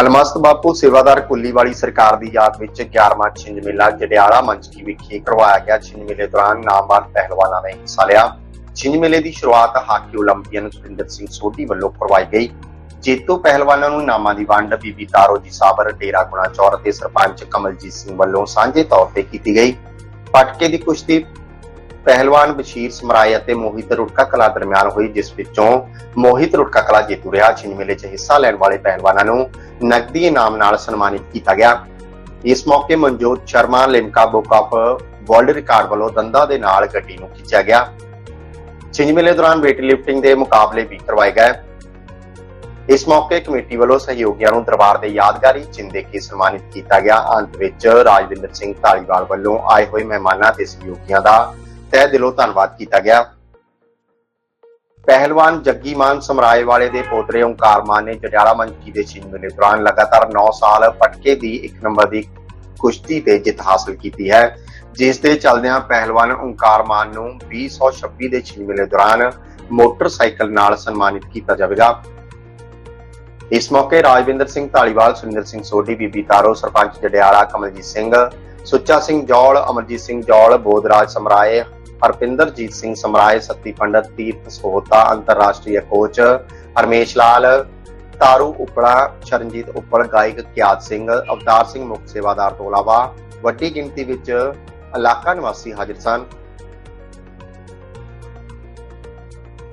ਅਲਮਸਤ ਬਾਪੂ ਸੇਵਾਦਾਰ ਕੁੱਲੀ ਵਾਲੀ ਸਰਕਾਰ ਦੀ ਯਾਦ ਵਿੱਚ 11ਵਾਂ ਛਿੰਝ ਮੇਲਾ ਜੜਿਆਲਾ ਮੰਚਕੀ ਵਿਖੇ ਕਰਵਾਇਆ ਗਿਆ ਛਿੰਝ ਮੇਲੇ ਦੌਰਾਨ ਨਾਮਵਰ ਪਹਿਲਵਾਨਾਂ ਨੇ ਹਿੱਸਾ ਲਿਆ। ਛਿੰਝ ਮੇਲੇ ਦੀ ਸ਼ੁਰੂਆਤ ਹਾਕੀ ਓਲੰਪੀਅਨ ਸੁਰਿੰਦਰ ਸਿੰਘ ਸੋਢੀ ਵੱਲੋਂ ਕਰਵਾਈ ਗਈ। ਜੇਤੂ ਪਹਿਲਵਾਨਾਂ ਨੂੰ ਇਨਾਮਾਂ ਦੀ ਵੰਡ ਬੀਬੀ ਤਾਰੋ ਜੀ ਸਾਬਰ, ਡੇਰਾ ਗੁਣਾ ਚੌਰ ਅਤੇ ਸਰਪੰਚ ਕਮਲਜੀਤ ਸਿੰਘ ਵੱਲੋਂ ਸਾਂਝੇ ਤੌਰ ਤੇ ਕੀਤੀ ਗਈ। ਪਟਕੇ ਦੀ ਕੁਸ਼ਤੀ ਪਹਿਲਵਾਨ ਬਸ਼ੀਰ ਸਮਰਾਏ ਅਤੇ ਮੋਹਿਤ ਰੁੜਕਾ ਕਲਾ ਦਰਮਿਆਨ ਹੋਈ, ਜਿਸ ਵਿੱਚੋਂ ਮੋਹਿਤ ਰੁੜਕਾ ਕਲਾ ਜੇਤੂ ਰਿਹਾ ਛਿੰਝ ਮੇਲੇ 'ਚ ਹਿੱਸਾ ਲੈਣ ਵਾਲੇ ਪਹਿਲਵਾਨਾਂ ਨੂੰ ਨਕਦੀ ਇਨਾਮ ਨਾਲ ਸਨਮਾਨਿਤ ਕੀਤਾ ਗਿਆ। ਇਸ ਮੌਕੇ Manjot Sharma, Limca book of world record ਵੱਲੋਂ ਦੰਦਾਂ ਦੇ ਨਾਲ ਗੱਡੀ ਨੂੰ ਖਿੱਚਿਆ ਗਿਆ। ਛਿੰਝ ਮੇਲੇ ਦੌਰਾਨ ਵੇਟ ਲਿਫਟਿੰਗ ਦੇ ਮੁਕਾਬਲੇ ਵੀ ਕਰਵਾਏ ਗਏ। ਇਸ ਮੌਕੇ ਕਮੇਟੀ ਵੱਲੋਂ ਸਹਿਯੋਗੀਆਂ ਨੂੰ ਦਰਬਾਰ ਦੇ ਯਾਦਗਾਰੀ ਚਿੰਨ੍ਹ ਦੇ ਕੇ ਸਨਮਾਨਿਤ ਕੀਤਾ ਗਿਆ। ਅੰਤ ਵਿੱਚ ਰਾਜਵਿੰਦਰ ਸਿੰਘ ਧਾਲੀਵਾਲ ਵੱਲੋਂ ਆਏ ਹੋਏ ਮਹਿਮਾਨਾਂ ਤੇ ਸਹਿਯੋਗੀਆਂ ਦਾ ਤਹਿ ਦਿਲੋਂ ਧੰਨਵਾਦ ਕੀਤਾ ਗਿਆ। ਪਹਿਲਵਾਨ ਜੱਗੀ ਮਾਨ ਸਮਰਾਏ ਵਾਲੇ ਦੇ ਪੋਤਰੇ ਓਂਕਾਰ ਮਾਨ ਨੇ ਜੜਿਆਲਾ ਮੰਚੀ ਦੇ ਛਿੰਝ ਮੇਲੇ ਦੌਰਾਨ ਲਗਾਤਾਰ 9 ਸਾਲ ਪਟਕੇ ਦੀ ਇੱਕ ਨੰਬਰ ਦੀ ਕੁਸ਼ਤੀ ਤੇ ਜਿੱਤ ਹਾਸਲ ਕੀਤੀ ਹੈ। ਜਿਸ ਦੇ ਚੱਲਦਿਆਂ ਪਹਿਲਵਾਨ ਓਂਕਾਰ ਮਾਨ ਨੂੰ 2026 ਦੇ ਛਿੰਝ ਮੇਲੇ ਦੌਰਾਨ ਮੋਟਰਸਾਈਕਲ ਨਾਲ ਸਨਮਾਨਿਤ ਕੀਤਾ ਜਾਵੇਗਾ। ਇਸ ਮੌਕੇ ਰਾਜਵਿੰਦਰ ਸਿੰਘ ਢਾਲੀਵਾਲ ਸੁਰਿੰਦਰ ਸਿੰਘ ਸੋਢੀ, ਬੀਬੀ ਤਾਰੋ, ਸਰਪੰਚ ਜੜਿਆਲਾ ਕਮਲਜੀਤ ਸਿੰਘ, ਸੁੱਚਾ ਸਿੰਘ ਜੌਲ, ਅਮਰਜੀਤ ਸਿੰਘ ਜੌਲ, ਬੋਧਰਾਜ ਸਮਰਾਏ ਹਰਪਿੰਦਰਜੀਤ ਸਿੰਘ ਸਮਰਾਏ ਸੱਤੀ ਪੰਡਤ ਤੀਰਥ ਸੋਹਤਾ ਅੰਤਰਰਾਸ਼ਟਰੀ ਕੋਚ ਹਰਮੇਸ਼ ਲਾਲ, ਤਾਰੂ ਉਪੜਾ, ਸ਼ਰਨਜੀਤ ਉੱਪਲ ਗਾਇਕ ਕਿਆਤ ਸਿੰਘ, ਅਵਤਾਰ ਸਿੰਘ ਮੁੱਖ ਸੇਵਾਦਾਰ ਤੋਂ ਇਲਾਵਾ ਵੱਡੀ ਗਿਣਤੀ ਵਿੱਚ ਇਲਾਕਾ ਨਿਵਾਸੀ ਹਾਜ਼ਰ ਸਨ।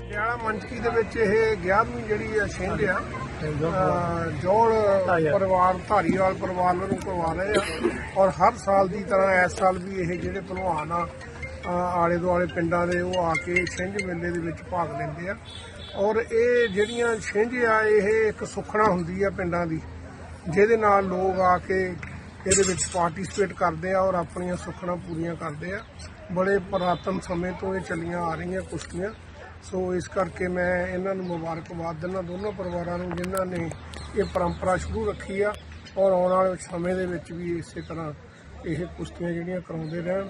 ਜਿਹੜਾ ਮੰਚਕੀ ਦੇ ਵਿੱਚ ਇਹ 11ਵੀਂ ਜਿਹੜੀ ਆ ਛਿੰਝ ਆ ਜੋੜ ਪਰਿਵਾਰ, ਧਾਰੀਵਾਲ ਪਰਿਵਾਰ ਨੂੰ ਕਰਵਾ ਰਹੇ ਆ। ਔਰ ਹਰ ਸਾਲ ਦੀ ਤਰ੍ਹਾਂ ਇਸ ਸਾਲ ਵੀ ਇਹ ਜਿਹੜੇ ਭਲਵਾਨ ਆ ਆਲੇ ਦੁਆਲੇ ਪਿੰਡਾਂ ਦੇ ਉਹ ਆ ਕੇ ਛਿੰਝ ਮੇਲੇ ਦੇ ਵਿੱਚ ਭਾਗ ਲੈਂਦੇ ਆ। ਔਰ ਇਹ ਜਿਹੜੀਆਂ ਛਿੰਝ ਆ, ਇਹ ਇੱਕ ਸੁਖਣਾ ਹੁੰਦੀ ਆ ਪਿੰਡਾਂ ਦੀ, ਜਿਹਦੇ ਨਾਲ ਲੋਕ ਆ ਕੇ ਇਹਦੇ ਵਿੱਚ ਪਾਰਟਿਸਿਪੇਟ ਕਰਦੇ ਆ ਔਰ ਆਪਣੀਆਂ ਸੁਖਣਾ ਪੂਰੀਆਂ ਕਰਦੇ ਆ। ਬੜੇ ਪੁਰਾਤਨ ਸਮੇਂ ਤੋਂ ਇਹ ਚੱਲੀਆਂ ਆ ਰਹੀਆਂ ਕੁਸ਼ਤੀਆਂ। ਸੋ ਇਸ ਕਰਕੇ ਮੈਂ ਇਹਨਾਂ ਨੂੰ ਮੁਬਾਰਕਬਾਦ ਦਿੰਦਾ, ਦੋਨੋਂ ਪਰਿਵਾਰਾਂ ਨੂੰ ਜਿਨ੍ਹਾਂ ਨੇ ਇਹ ਪਰੰਪਰਾ ਸ਼ੁਰੂ ਰੱਖੀ ਆ। ਔਰ ਆਉਣ ਵਾਲੇ ਸਮੇਂ ਦੇ ਵਿੱਚ ਵੀ ਇਸੇ ਤਰ੍ਹਾਂ ਇਹ ਕੁਸ਼ਤੀਆਂ ਜਿਹੜੀਆਂ ਕਰਾਉਂਦੇ ਰਹਿਣ।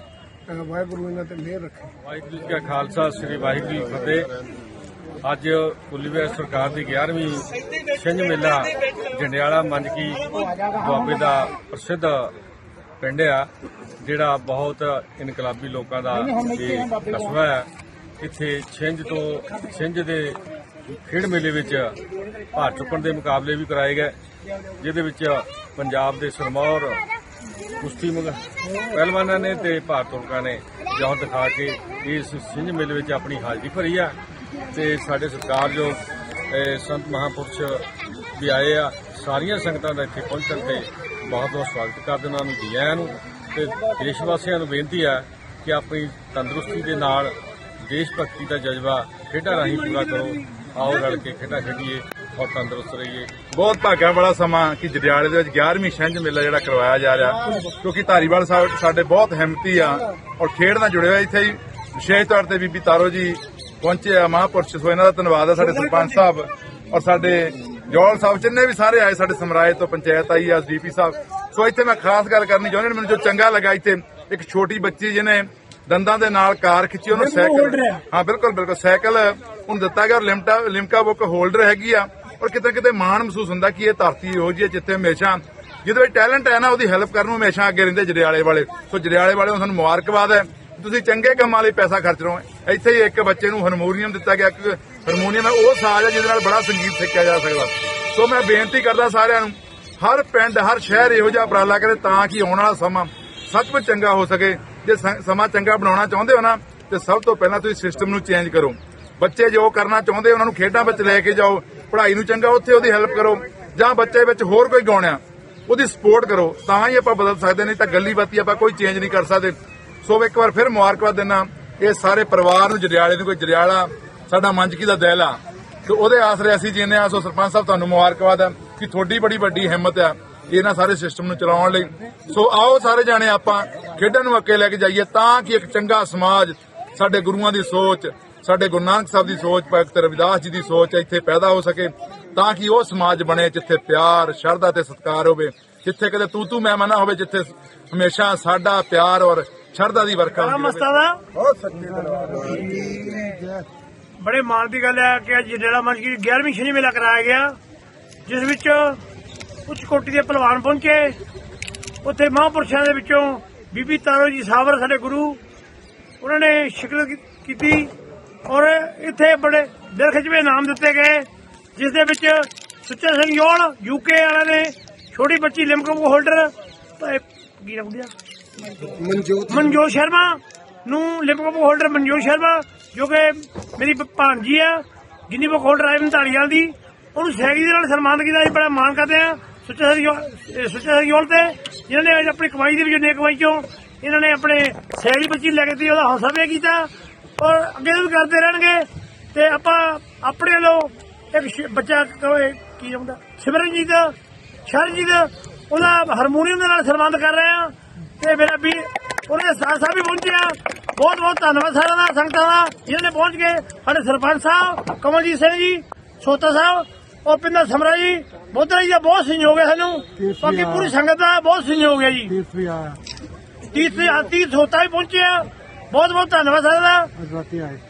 ਵਾਹਿਗੁਰੂ ਇਹਨਾਂ ਤੇ ਮਿਹਰ ਰੱਖੇ। ਵਾਹਿਗੁਰੂ ਜੀ ਕਾ ਖਾਲਸਾ ਸ੍ਰੀ ਵਾਹਿਗੁਰੂ ਜੀ ਫਤਿਹ। ਅੱਜ ਕੁਲੀਵੇਰ ਸਰਕਾਰ ਦੀ 11ਵੀਂ ਛਿੰਝ ਮੇਲਾ ਜੰਡਿਆਲਾ ਮੰਜਕੀ ਦੁਆਬੇ ਦਾ ਪ੍ਰਸਿੱਧ ਪਿੰਡ ਆ ਜਿਹੜਾ ਬਹੁਤ ਇਨਕਲਾਬੀ ਲੋਕਾਂ ਦਾ ਇਹ ਕਸਬਾ ਹੈ। ਇੱਥੇ ਛਿੰਝ ਤੋਂ ਛਿੰਝ ਦੇ ਖੇਡ ਮੇਲੇ ਵਿੱਚ ਭਾਰ ਚੁੱਕਣ ਦੇ ਮੁਕਾਬਲੇ ਵੀ ਕਰਾਏ ਗਏ ਜਿਹਦੇ ਵਿੱਚ ਪੰਜਾਬ ਦੇ ਸਰਮੌਰ ਕੁਸ਼ਤੀ ਮੁਗ ਪਹਿਲਵਾਨਾਂ ਨੇ ਤੇ ਭਾਰਤੋਲਕਾਂ ਨੇ ਜੌਹਰ ਦਿਖਾ ਕੇ ਇਸ ਛਿੰਝ ਮੇਲੇ ਵਿੱਚ ਆਪਣੀ ਹਾਜ਼ਰੀ ਭਰੀ ਆ ਤੇ ਸਾਡੇ ਸਰਕਾਰ ਜੋ ਸੰਤ ਮਹਾਪੁਰਸ਼ ਵੀ ਆਏ ਆ। ਸਾਰੀਆਂ ਸੰਗਤਾਂ ਦਾ ਇੱਥੇ ਪਹੁੰਚਣ ਤੇ ਬਹੁਤ ਬਹੁਤ ਸਵਾਗਤ ਕਰਦੇ ਉਹਨਾਂ ਨੂੰ ਦੀਆ ਨੂੰ ਤੇ ਦੇਸ਼ ਵਾਸੀਆਂ ਨੂੰ ਬੇਨਤੀ ਆ ਕਿ ਆਪਣੀ ਤੰਦਰੁਸਤੀ ਦੇ ਨਾਲ ਦੇਸ਼ ਭਗਤੀ ਦਾ ਜਜ਼ਬਾ ਖੇਡਾਂ ਰਾਹੀਂ ਪੂਰਾ ਕਰੋ। ਆਓ ਰਲ ਕੇ ਖੇਡਾਂ ਖੇਡੀਏ। ਔਰ ਤੰਦਰੁਸਤ ਰਹੀਏ। ਬਹੁਤ ਭਾਗਾਂ ਵਾਲਾ ਸਮਾਂ ਕਿ ਜੜਿਆਲੇ ਦੇ ਵਿੱਚ 11ਵੀਂ ਛਿੰਝ ਮੇਲਾ ਜਿਹੜਾ ਕਰਵਾਇਆ ਜਾ ਰਿਹਾ। ਕਿਉਂਕਿ ਧਾਰੀਵਾਲ ਸਾਹਿਬ ਸਾਡੇ ਬਹੁਤ ਹਿੰਮਤੀ ਆ ਔਰ ਖੇਡ ਨਾਲ ਜੁੜੇ ਹੋਏ ਇੱਥੇ ਹੀ ਵਿਸ਼ੇਸ਼ ਤੌਰ ਤੇ ਬੀਬੀ ਤਾਰੋ ਜੀ ਪਹੁੰਚੇ ਆ ਮਹਾਂਪੁਰਸ਼। ਸੋ ਇਹਨਾਂ ਦਾ ਧੰਨਵਾਦ ਹੈ ਸਾਡੇ ਸਰਪੰਚ ਸਾਹਿਬ ਔਰ ਸਾਡੇ ਜੋਲ ਸਾਹਿਬ ਜਿੰਨੇ ਵੀ ਸਾਰੇ ਆਏ ਸਾਡੇ ਸਮਰਾਏ ਤੋਂ ਪੰਚਾਇਤ ਆਈ ਆ ਡੀਪੀ ਸਾਹਿਬ। ਸੋ ਇੱਥੇ ਮੈਂ ਖਾਸ ਗੱਲ ਕਰਨੀ ਚਾਹੁੰਦਾ ਮੈਨੂੰ ਜੋ ਚੰਗਾ ਲੱਗਾ ਇੱਥੇ ਇੱਕ ਛੋਟੀ ਬੱਚੀ ਜਿਹਨੇ ਦੰਦਾਂ ਦੇ ਨਾਲ ਕਾਰ ਖਿੱਚੀ ਉਹਨੂੰ ਸਾਈਕਲ ਹਾਂ ਬਿਲਕੁਲ ਬਿਲਕੁਲ ਸਾਈਕਲ ਉਹਨੂੰ ਦਿੱਤਾ ਗਿਆ ਲਿਮਟਾ ਲਿਮਕਾ ਬੁੱਕ ਹੋਲਡਰ ਹੈਗੀ ਆ। ਔਰ ਕਿਤੇ ਕਿਤੇ ਮਾਣ ਮਹਿਸੂਸ ਹੁੰਦਾ ਕਿ ਇਹ ਧਰਤੀ ਇਹੋ ਜਿਹੀ ਹੈ ਜਿੱਥੇ ਹਮੇਸ਼ਾ ਜਿਹਦੇ ਵਿੱਚ ਟੈਲੈਂਟ ਹੈ ਨਾ, ਉਹਦੀ ਹੈਲਪ ਕਰਨ ਨੂੰ ਹਮੇਸ਼ਾ ਅੱਗੇ ਰਹਿੰਦੇ ਜੜਿਆਲੇ ਵਾਲੇ। ਸੋ ਜੜਿਆਲੇ ਵਾਲਿਆਂ ਨੂੰ ਸਾਨੂੰ ਮੁਬਾਰਕਬਾਦ ਹੈ। ਤੁਸੀਂ ਚੰਗੇ ਕੰਮਾਂ ਲਈ ਪੈਸਾ ਖਰਚ ਰਹੇ ਹੋ। ਇੱਥੇ ਹੀ ਇੱਕ ਬੱਚੇ ਨੂੰ ਹਾਰਮੋਨੀਅਮ ਦਿੱਤਾ ਗਿਆ ਕਿ ਹਾਰਮੋਨੀਅਮ ਹੈ, ਉਹ ਸਾਜ਼ ਹੈ ਜਿਹਦੇ ਨਾਲ ਬੜਾ ਸੰਗੀਤ ਸਿੱਖਿਆ ਜਾ ਸਕਦਾ। ਸੋ ਮੈਂ ਬੇਨਤੀ ਕਰਦਾ ਸਾਰਿਆਂ ਨੂੰ, ਹਰ ਪਿੰਡ, ਹਰ ਸ਼ਹਿਰ ਇਹੋ ਜਿਹਾ ਉਪਰਾਲਾ ਕਰੇ ਤਾਂ ਕਿ ਆਉਣ ਵਾਲਾ ਸਮਾਂ ਸੱਚਮੁੱਚ ਚੰਗਾ ਹੋ ਸਕੇ। ਜੇ ਸਮਾਂ ਚੰਗਾ ਬਣਾਉਣਾ ਚਾਹੁੰਦੇ ਹੋ ਨਾ, ਤੇ ਸਭ ਤੋਂ ਪਹਿਲਾਂ ਤੁਸੀਂ ਸਿਸਟਮ ਨੂੰ ਚੇਂਜ ਕਰੋ। ਬੱਚੇ ਜੋ ਕਰਨਾ ਚਾਹੁੰਦੇ, ਉਹਨਾਂ ਨੂੰ ਖੇਡਾਂ ਵਿੱਚ ਲੈ ਕੇ ਜਾਓ। ਪੜ੍ਹਾਈ ਨੂੰ ਚੰਗਾ, ਉੱਥੇ ਉਹਦੀ ਹੈਲਪ ਕਰੋ। ਜਾਂ ਬੱਚੇ ਵਿੱਚ ਹੋਰ ਕੋਈ ਗਾਉਣਿਆ ਉਹਦੀ ਸਪੋਰਟ ਕਰੋ। ਤਾਂ ਹੀ ਆਪਾਂ ਬਦਲ ਸਕਦੇ ਨਹੀਂ ਤਾਂ ਗੱਲੀ ਬਾਤੀ ਆਪਾਂ ਕੋਈ ਚੇਂਜ ਨਹੀਂ ਕਰ ਸਕਦੇ। ਸੋ ਇੱਕ ਵਾਰ ਫਿਰ ਮੁਬਾਰਕਬਾਦ ਦਿੰਦਾ ਇਹ ਸਾਰੇ ਪਰਿਵਾਰ ਨੂੰ ਜੜਿਆਲੇ ਨੂੰ, ਕੋਈ ਜਰਿਆਲਾ, ਸਾਡਾ ਮੰਜਕੀ ਦਾ ਦਿਲ ਆ। ਤੇ ਉਹਦੇ ਆਸਰੇ ਅਸੀਂ ਜੀਨੇ ਆ, ਸੋ ਸਰਪੰਚ ਸਾਹਿਬ, ਤੁਹਾਨੂੰ ਮੁਬਾਰਕਬਾਦ ਆ ਕਿ ਤੁਹਾਡੀ ਬੜੀ ਵੱਡੀ ਹਿੰਮਤ ਆ ਇਹਨਾਂ ਸਾਰੇ ਸਿਸਟਮ ਨੂੰ ਚਲਾਉਣ ਲਈ। ਸੋ ਆਓ ਸਾਰੇ ਜਾਣੇ ਆਪਾਂ ਖੇਡਾਂ ਨੂੰ ਅੱਗੇ ਲੈ ਕੇ ਜਾਈਏ ਤਾਂ ਕਿ ਇੱਕ ਚੰਗਾ ਸਮਾਜ ਸਾਡੇ ਗੁਰੂਆਂ ਦੀ ਸੋਚ ਸਾਡੇ ਗੁਰੂ ਨਾਨਕ ਸਾਹਿਬ ਦੀ ਸੋਚ ਭਗਤ ਰਵਿਦਾਸ ਜੀ ਦੀ ਸੋਚ ਇੱਥੇ ਪੈਦਾ ਹੋ ਸਕੇ ਤਾਂ ਕਿ ਉਹ ਸਮਾਜ ਬਣੇ ਜਿੱਥੇ ਪਿਆਰ ਸ਼ਰਧਾ ਤੇ ਸਤਿਕਾਰ ਹੋਵੇ ਜਿੱਥੇ ਕਦੇ ਤੂੰ ਤੂੰ ਮੈਂ ਮਨਾ ਹੋਵੇ ਜਿੱਥੇ ਹਮੇਸ਼ਾ ਸਾਡਾ ਪਿਆਰ ਔਰ ਸ਼ਰਧਾ ਦੀ ਵਰਖਾ ਹੋਵੇ। ਮਸਤਾਦਾ। ਬਹੁਤ ਸੱਚੇ ਬੜੇ ਮਾਣ ਦੀ ਗੱਲ ਹੈ ਕਿ ਅੱਜ ਜਿਹੜਾ ਮੰਚ ਕੀ 11ਵੀਂ ਛਿੰਝ ਮੇਲਾ ਕਰਾਇਆ ਗਿਆ ਜਿਸ ਵਿੱਚ ਉੱਚ ਕੋਟੀ ਦੇ ਪਹਿਲਵਾਨ ਪਹੁੰਚੇ। ਉੱਥੇ ਮਹਾਂਪੁਰਸ਼ਾਂ ਦੇ ਵਿੱਚੋਂ ਬੀਬੀ ਤਾਰੋ ਜੀ ਸਾਵਰ ਸਾਡੇ ਗੁਰੂ ਉਹਨਾਂ ਨੇ ਸ਼ਿਕਲ ਕੀਤੀ। ਔਰ ਇੱਥੇ ਬੜੇ ਦਿਲ ਖਿੱਚਵੇਂ ਨਾਮ ਦਿੱਤੇ ਗਏ ਜਿਸ ਦੇ ਵਿੱਚ ਸੁੱਚਾ ਸਿੰਘ ਯੋਲ ਯੂਕੇ ਵਾਲਿਆਂ ਨੇ ਛੋਟੀ ਬੱਚੀ ਲਿਮਕਾ ਹੋਲਡਰ ਮਨਜੋਤ ਮਨਜੋਤ ਸ਼ਰਮਾ ਨੂੰ ਲਿਮਕਾ ਹੋਲਡਰ ਮਨਜੋਤ ਸ਼ਰਮਾ ਜੋ ਕਿ ਮੇਰੀ ਭਾਣਜੀ ਆ ਜਿੰਨੀ ਬੁੱਕ ਹੋਲਡਰ ਆਈ ਢਾਲੀਵਾਲ ਦੀ ਉਹਨੂੰ ਸੈਗੀ ਦੇ ਨਾਲ ਸਨਮਾਨ ਕੀਤਾ ਅਸੀਂ ਬੜਾ ਮਾਣ ਕਰਦੇ ਆ ਸੁੱਚਾ ਸਿੰਘ ਸੁੱਚਾ ਸਿੰਘ ਯੋਲ ਤੇ ਜਿਨ੍ਹਾਂ ਨੇ ਆਪਣੀ ਕਮਾਈ ਦੇ ਵਿੱਚੋਂ ਨੇ ਕਮਾਈ ਚੋਂ ਇਹਨਾਂ ਨੇ ਆਪਣੇ ਸੈਗੀ ਬੱਚੀ ਲੈ ਕੇ ਤੇ ਉਹਦਾ ਹੌਸਲਾ ਵੀ ਕੀਤਾ ਔਰ ਅੱਗੇ ਵੀ ਕਰਦੇ ਰਹਿਣਗੇ ਤੇ ਆਪਾਂ ਆਪਣੇ ਵੱਲੋਂ ਇੱਕ ਬੱਚਾ ਕਹੇ ਕੀ ਹੁੰਦਾ? ਸਿਮਰਨਜੀਤ ਸ਼ਰਨਜੀਤ ਉਹਦਾ ਹਾਰਮੋਨੀਅਮ ਦੇ ਨਾਲ ਸਨਮਾਨਿਤ ਕਰ ਰਹੇ ਆ ਤੇ ਮੇਰਾ ਵੀ ਉਹਨੇ ਸਾਥ ਸਾਹਿਬ ਵੀ ਪਹੁੰਚੇ ਆ। ਬਹੁਤ ਬਹੁਤ ਧੰਨਵਾਦ ਸਾਰਿਆਂ ਦਾ ਸੰਗਤਾਂ ਦਾ ਜਿਨ੍ਹਾਂ ਨੇ ਪਹੁੰਚ ਕੇ ਸਾਡੇ ਸਰਪੰਚ ਸਾਹਿਬ ਕਮਲਜੀਤ ਸਿੰਘ ਜੀ ਸੋਤਾ ਸਾਹਿਬ ਔਰ ਪਿੰਦਰ ਸਮਰਾ ਜੀ ਬੋਧਰਾ ਜੀ ਦਾ ਬਹੁਤ ਸਹਿਯੋਗ ਹੈ ਸਾਨੂੰ। ਬਾਕੀ ਪੂਰੀ ਸੰਗਤ ਦਾ ਬਹੁਤ ਸਹਿਯੋਗ ਹੈ ਜੀ। ਤੀਸਰੀ ਆਤੀ ਸੋਤਾ ਵੀ ਪਹੁੰਚੇ ਆ। ਬਹੁਤ ਬਹੁਤ ਧੰਨਵਾਦ ਸਰ। ਦਾ